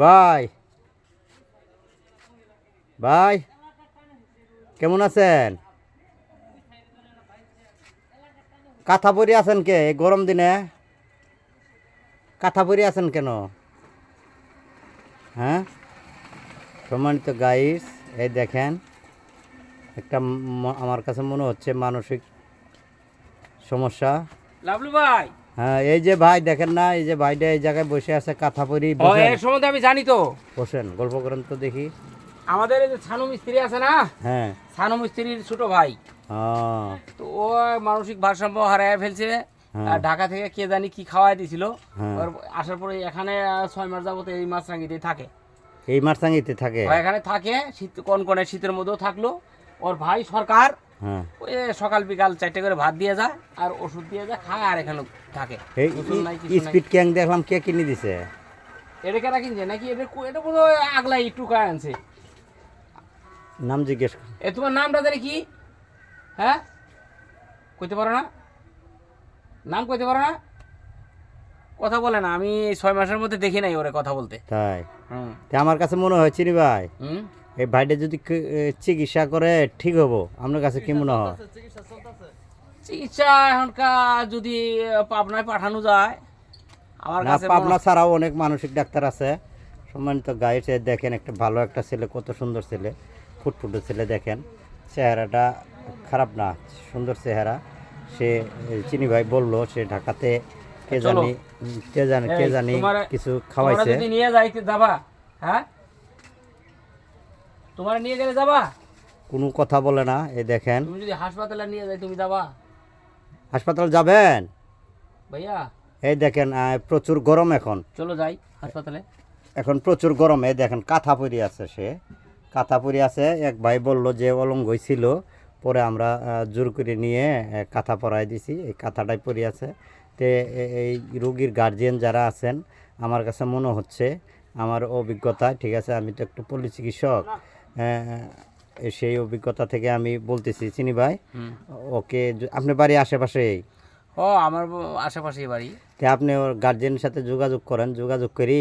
ভাই। ভাই, কেমন আছেন? কাঁথা পরি আছেন কে গরম দিনে? কাঁথা পরি আছেন কেন? হ্যাঁ? সম্মানিত গাইস এই দেখেন, একটা আমার কাছে মনে হচ্ছে মানসিক সমস্যা। লাভলু ভাই। হ্যাঁ এই যে ভাই দেখেন না এই যে ভাইটা এই জায়গায় বসে আছে কাঁথা পরি ও এর সম্বন্ধে আমি জানি তো। বসেন গল্প করেন তো দেখি। আমাদের এই যে ছানু মিস্ত্রি আছে না? হ্যাঁ। ছানু মিস্ত্রির ছোট ভাই। তো ও মানসিক ভারসাম্য হারায় ফেলছে। হ্যাঁ। ঢাকা থেকে কে জানি কি খাওয়াই দিছিল। হ্যাঁ। আসার পরে এখানে ছয় মাস যাবত এই মাছ রাঙ্গিতে থাকে। এই মারসাঙ্গিতে থাকে? এখানে থাকে শীত কনকনে শীতের মধ্যেও থাকল। ওর ভাই সরকার ওই সকাল বিকাল চারটে করে ভাত দিয়ে যায় আর ওষুধ দিয়ে যায় খায় আর এখানে থাকে। স্পিড ক্যাং দেখলাম কে কিনে দিছে? এটা কেনা কিনছে? নাকি এটা এটা কোনো আগলাই টুকায় আনছে। নাম জিজ্ঞেস এ তোমার নামটা জানি কি? হ্যাঁ? কইতে পারো না? নাম কইতে পারো না? কথা বলে না আমি ছয় মাসের মধ্যে দেখি নাই ওরে কথা বলতে। তাই? তা আমার কাছে মনে হয় চিনি ভাই। হুম? এই ভাইটা যদি চিকিৎসা করে ঠিক হব। আপনার কাছে কি মনে হয়? চিকিৎসা এখনকার যদি পাবনায় পাঠানো যায় আমার কাছে পাবনা ছাড়াও অনেক মানসিক ডাক্তার আছে। সম্মানিত গাইড দেখেন একটা ভালো একটা ছেলে কত সুন্দর ছেলে ফুটফুটে ছেলে দেখেন। চেহারাটা খারাপ না সুন্দর চেহারা। সে চিনি ভাই বলল সে ঢাকাতে কে জানি কে জানি কে জানি কিছু খাওয়াইছে। নিয়ে যাইতে যাবা হ্যাঁ? তোমার নিয়ে গেলে যাবা? কোনো কথা বলে না এই দেখেন। তুমি যদি হাসপাতালে নিয়ে যাই তুমি যাবা? হাসপাতাল যাবেন? ভাইয়া। এই দেখেন প্রচুর গরম এখন। চলো যাই হাসপাতালে। এখন প্রচুর গরম এই দেখেন কাঁথা পরি আছে সে। কাঁথা পরি আছে এক ভাই বলল যে অলঙ্গ ছিল পরে আমরা জোর করে নিয়ে কাঁথা পরাই দিছি। এই কাঁথাটাই পরি আছে। তে এই রুগীর গার্জিয়ান যারা আছেন আমার কাছে মনে হচ্ছে আমার অভিজ্ঞতা ঠিক আছে আমি তো একটু পল্লী চিকিৎসক। সেই অভিজ্ঞতা থেকে আমি বলতেছি চিনি ভাই। ওকে আপনার বাড়ি আশেপাশেই ও আমার আশেপাশেই বাড়ি। তে আপনি ওর গার্জেনের সাথে যোগাযোগ করেন যোগাযোগ করি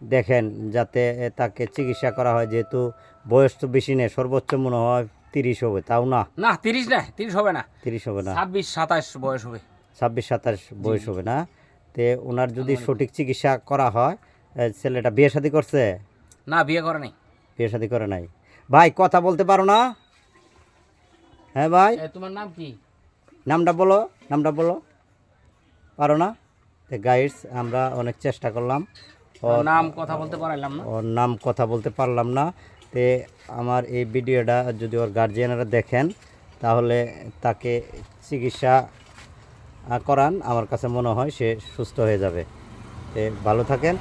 দেখেন যাতে তাকে চিকিৎসা করা হয় যেহেতু বয়স তো বেশি নেই সর্বোচ্চ মনে হয় তিরিশ হবে তাও না? না তিরিশ না তিরিশ হবে না। তিরিশ হবে না? ছাব্বিশ সাতাশ বয়স হবে। ছাব্বিশ সাতাশ বয়স হবে না? তে ওনার যদি সঠিক চিকিৎসা করা হয় ছেলেটা বিয়ে শাদী করছে? না বিয়ে করে নাই। বিয়ে শাদী করে নাই? ভাই কথা বলতে পারো না? হ্যাঁ ভাই। তোমার নাম কি? নামটা বলো নামটা বলো। পারো না? গাইডস আমরা অনেক চেষ্টা করলাম। ওর নাম কথা বলতে পারলাম না। ওর নাম কথা বলতে পারলাম না। তে আমার এই ভিডিওটা যদি ওর গার্জিয়ানরা দেখেন তাহলে তাকে চিকিৎসা করান। আমার কাছে মনে হয় সে সুস্থ হয়ে যাবে। তে ভালো থাকেন।